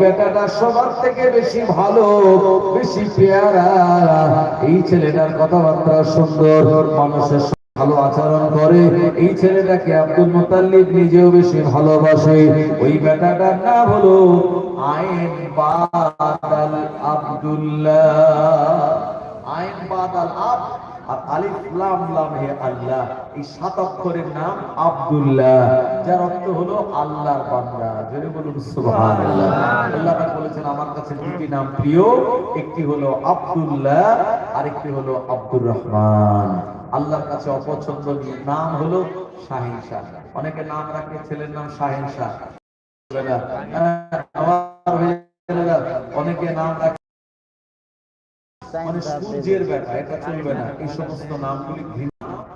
বেটাটা কথাবার্তা সুন্দর, মানুষের ভালো আচরণ করে। এই ছেলেটাকে আব্দুল মুতাল্লিব নিজেও বেশি ভালোবাসে। ওই বেটাটার নাম হলো আইন বাদাল আব্দুল্লাহ। আইন বাদাল আর আলিফ লাম লাম হে আল্লাহ, এই সাত অক্ষরের নাম আব্দুল্লাহ, যার অর্থ হলো আল্লাহর বান্দা। বলুন, সুবহানাল্লাহ। আল্লাহ পাক বলেছেন, আমার কাছে দুটি নাম প্রিয়, একটি হলো আব্দুল্লাহ হলো আব্দুর রহমান। আল্লাহর কাছে অপছন্দনীয় নাম হলো শাহিন শাহ। অনেকে নাম রাখে, ছেলের নাম শাহিন শাহ। অনেকে নাম রাখে মানে সূর্যের বেটা এটা চলবে না। এই সমস্ত নামগুলি ঘৃণা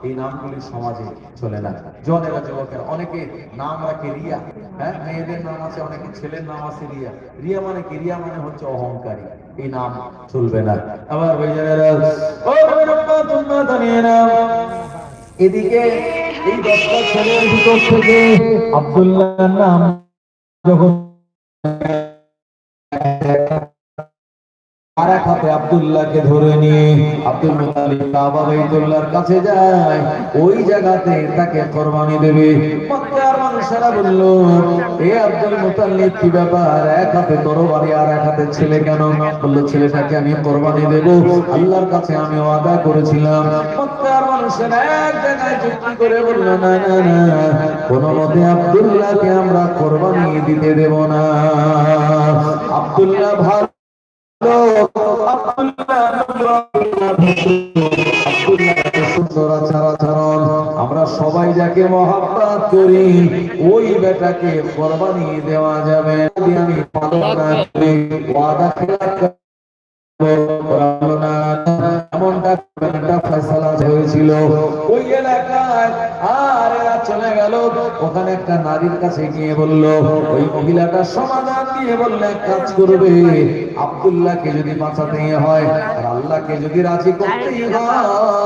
এই নামগুলি সমাজে চলে না। জনেরা যুবকের অনেকে নাম রাখে রিয়া। হ্যাঁ মেয়েদের নাম আছে, অনেকে ছেলের নাম আছে রিয়া। রিয়া মানে কি? রিয়া মানে হচ্ছে অহংকারী। এই নাম চলবে না। আবার ভাইজানেরা ও এদিকে এই দশটা ছেলের ভিতর থেকে আব্দুল্লাহ নাম যখন আর হাতে ধরে নিয়ে আব্দুল মুতালিব কাবা বাইতুল্লাহর কাছে যায়। ওই জায়গাতে তাকে কোরবানি দেবে। মক্কার মানুষেরা বলল, এ আব্দুল মুতালিব, কি ব্যাপার? এক হাতে তরবারি আর এক হাতে ছেলে কেন? বলল, ছেলেটাকে আমি কোরবানি দেব। আল্লাহর কাছে আমি ওয়াদা করেছিলাম। মক্কার মানুষেরা এক জায়গায় করে বলল, না না না, কোনো মতে আব্দুল্লাহকে আমরা কোরবানি দিতে দেব না। আব্দুল্লাহ আচরণ আমরা সবাই যাকে মহাব্বাত করি, ওই বেটাকে কোরবানি দেওয়া যাবে। আমি ওয়াদা খেলা এমনটা একটা হয়েছিল ওই এলাকায় আর এরা চলে গেল। ওখানে একটা নারীর কাছে গিয়ে বলল, ওই মহিলাটা সমাধান দিয়ে বললে, এক কাজ করবে। আব্দুল্লাহকে যদি বাঁচাতে হয়, আর আল্লাহকে যদি রাজি করতেই হয়